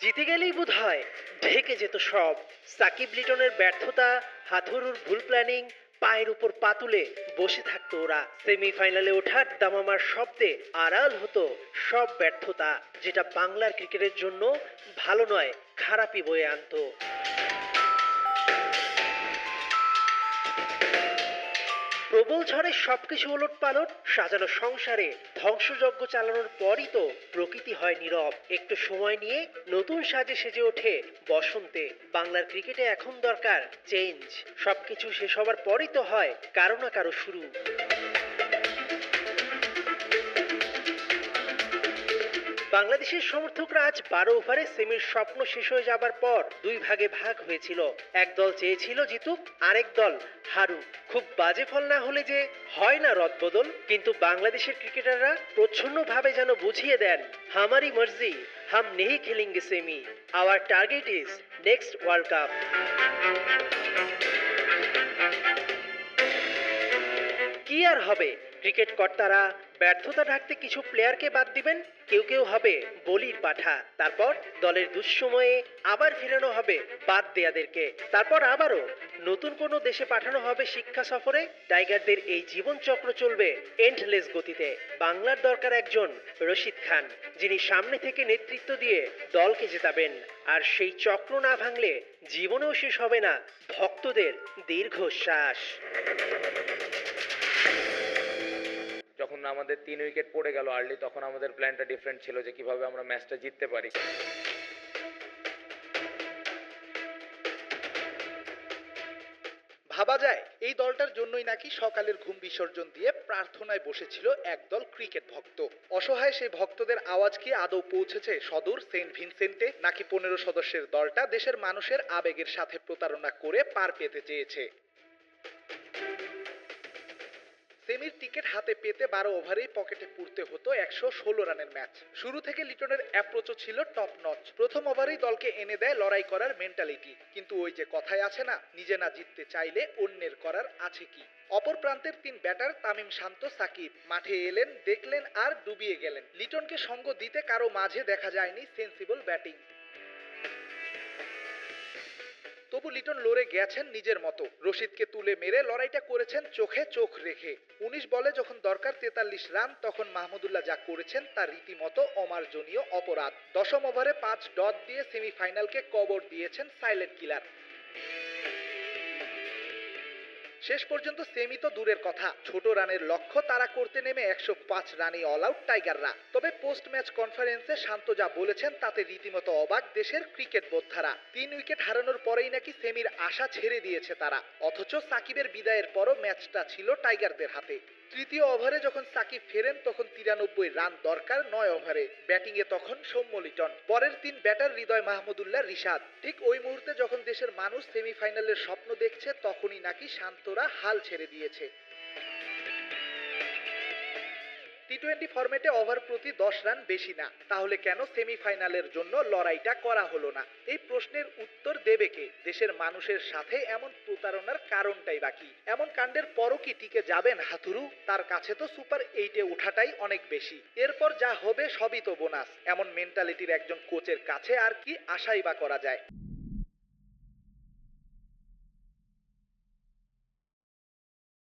জিতে গেলেই বোধ হয় ঢেকে যেত সব। সাকিব লিটনের ব্যর্থতা, হাথুরুর ভুল প্ল্যানিং পায়ের উপর পাতুলে বসে থাকতো ওরা। সেমিফাইনালে ওঠার দামামার শব্দে আড়াল হতো সব ব্যর্থতা, যেটা বাংলার ক্রিকেটের জন্য ভালো নয়, খারাপই বয়ে আনতো। প্রবল ঝড়ে সবকিছু ওলট পালট সাজানো সংসারে ধ্বংসযজ্ঞ চালানোর পরই তো প্রকৃতি হয় নীরব। একটু সময় নিয়ে নতুন সাজে সেজে ওঠে বসন্তে। বাংলার ক্রিকেটে এখন দরকার চেঞ্জ। সবকিছু শেষ হবার পরই তো হয় কারও না কারও শুরু। বাংলাদেশের সমর্থকরা আজ বারো ওভারে সেমির স্বপ্ন শেষ হয়ে যাবার পর দুই ভাগে ভাগ হয়েছিল। এক দল চেয়েছিল জিতুক, আরেক দল হারুক। খুব বাজে ফল না হলে যে হয় না রদবদল, কিন্তু বাংলাদেশের ক্রিকেটাররা প্রচ্ছন্নভাবে যেন বুঝিয়ে দেন, হামারি মর্জি, হাম নেহি খেলেঙ্গে semi. Our target is next world cup কি আর হবে? ক্রিকেট কর্তারা ব্যর্থতা ঢাকতে কিছু প্লেয়ারকে বাদ দিবেন? কেউ কেউ হবে বলির পাঠা। তারপর দলের দুঃসময়ে আবার ফেরানো হবে বাদ দেয়াদেরকে। তারপর আবারও নতুন কোনো দেশে পাঠানো হবে শিক্ষা সফরে। টাইগারদের এই জীবন চক্র চলবে এন্ডলেস গতিতে। বাংলার দরকার একজন রশিদ খান, যিনি সামনে থেকে নেতৃত্ব দিয়ে দলকে জেতাবেন। আর সেই চক্র না ভাঙলে জীবনেও শেষ হবে না ভক্তদের দীর্ঘশ্বাস। যখন আমাদের তিন উইকেট পড়ে গেল আর্লি তখন আমাদের প্ল্যানটা ডিফারেন্ট ছিল যে কীভাবে আমরা ম্যাচটা জিততে পারি। ভাবা যায়, এই দলটার জন্যই নাকি সকালের ঘুম বিসর্জন দিয়ে প্রার্থনায় বসেছিল একদল ক্রিকেট ভক্ত। অসহায় সেই ভক্তদের আওয়াজ কি আদৌ পৌঁছেছে সদূর সেন্ট ভিনসেন্টে? নাকি পনেরো সদস্যের দলটা দেশের মানুষের আবেগের সাথে প্রতারণা করে পার পেতে চেয়েছে? সেমির টিকিট হাতে পেতে বারো ওভারেই পকেটে পুরতে হতো একশো ষোলো রানের ম্যাচ। শুরু থেকে লিটনের অ্যাপ্রোচও ছিল টপ নচ প্রথম ওভারেই দলকে এনে দেয় লড়াই করার মেন্টালিটি কিন্তু ওই যে কথায় আছে না, নিজে না জিততে চাইলে অন্যের করার আছে কি? অপর প্রান্তের তিন ব্যাটার তামিম শান্ত, সাকিব মাঠে এলেন, দেখলেন আর ডুবিয়ে গেলেন। লিটনকে সঙ্গ দিতে কারও মাঝে দেখা যায়নি সেন্সিবল ব্যাটিং তবু লিটন লড়ে গেছেন নিজের মতো। রশিদকে তুলে মেরে লড়াইটা করেছেন চোখে চোখ রেখে। উনিশ বলে যখন দরকার তেতাল্লিশ রান, তখন মাহমুদুল্লাহ যা করেছেন তার রীতিমতো অমার্জনীয় অপরাধ। দশম ওভারে পাঁচ ডট দিয়ে সেমিফাইনালকে কবর দিয়েছেন সাইলেন্ট কিলার। শেষ পর্যন্ত সেমি তো দূরের কথা। ছোট রানের লক্ষ্য তারা করতে নেমে একশো পাঁচ রানে অল আউট টাইগাররা। তবে পোস্ট ম্যাচ কনফারেন্সে শান্ত যা বলেছেন, তাতে রীতিমতো অবাক দেশের ক্রিকেট বোদ্ধারা। তিন উইকেট হারানোর পরেই নাকি সেমির আশা ছেড়ে দিয়েছে তারা। অথচ সাকিবের বিদায়ের পরও ম্যাচটা ছিল টাইগারদের হাতে। তৃতীয় ওভারে যখন সাকিব ফেরেন, তখন তিরানব্বই রান দরকার, নয় ওভারে ব্যাটিংয়ে তখন সৌম্য লিটন। পরের তিন ব্যাটার হৃদয় মাহমুদুল্লাহ রিশাদ। ঠিক ওই মুহূর্তে যখন দেশের মানুষ সেমিফাইনালের স্বপ্ন দেখছে, তখনই নাকি শান্তরা হাল ছেড়ে দিয়েছে। টোয়েন্টি ফরম্যাটে ওভার প্রতি দশ রান বেশি না। তাহলে কেন সেমিফাইনালের জন্য লড়াইটা করা হলো না? এই প্রশ্নের উত্তর দেবে কে? দেশের মানুষের সাথে এমন প্রতারণার কারণটাই বাকি এমন কাণ্ডের পরও কি টিকে যাবেন হাতুরু? তার কাছে তো সুপার এইটে ওঠাটাই অনেক বেশি। এরপর যা হবে সবই তো বোনাস এমন মেন্টালিটির একজন কোচের কাছে আর কি আশাই বা করা যায়?